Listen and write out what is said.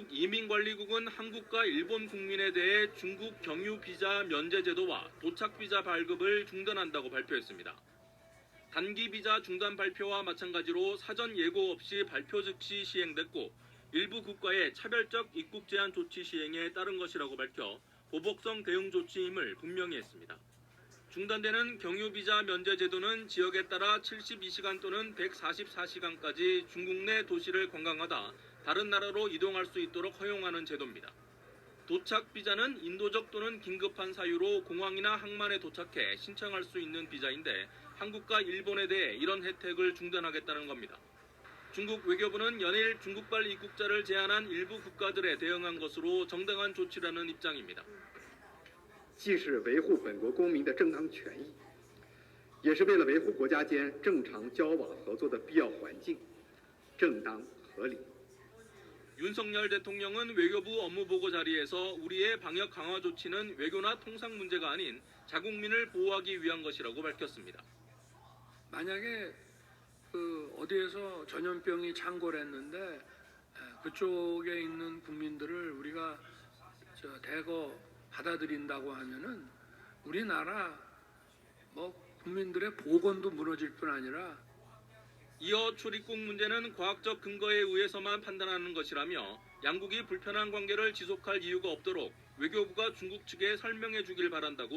중국 이민관리국은 한국과 일본 국민에 대해 중국 경유 비자 면제 제도와 도착 비자 발급을 중단한다고 발표했습니다. 단기 비자 중단 발표와 마찬가지로 사전 예고 없이 발표 즉시 시행됐고 일부 국가의 차별적 입국 제한 조치 시행에 따른 것이라고 밝혀 보복성 대응 조치임을 분명히 했습니다. 중단되는 경유 비자 면제 제도는 지역에 따라 72시간 또는 144시간까지 중국 내 도시를 관광하다 다른 나라로 이동할 수 있도록 허용하는 제도입니다. 도착 비자는 인도적 또는 긴급한 사유로 공항이나 항만에 도착해 신청할 수 있는 비자인데 한국과 일본에 대해 이런 혜택을 중단하겠다는 겁니다. 중국 외교부는 연일 중국발 입국자를 제한한 일부 국가들에 대응한 것으로 정당한 조치라는 입장입니다. 既是维护本国公民的正当权益，也是为了维护国家间正常交往合作的必要环境，正当合理。 윤석열 대통령은 외교부 업무보고 자리에서 우리의 방역 강화 조치는 외교나 통상 문제가 아닌 자국민을 보호하기 위한 것이라고 밝혔습니다. 만약에 그 어디에서 전염병이 창궐했는데 에, 그쪽에 있는 국민들을 우리가 저 대거 받아들인다고 하면은 우리나라 뭐 국민들의 보건도 무너질 뿐 아니라 이어 출입국 문제는 과학적 근거에 의해서만 판단하는 것이라며 양국이 불편한 관계를 지속할 이유가 없도록 외교부가 중국 측에 설명해 주길 바란다고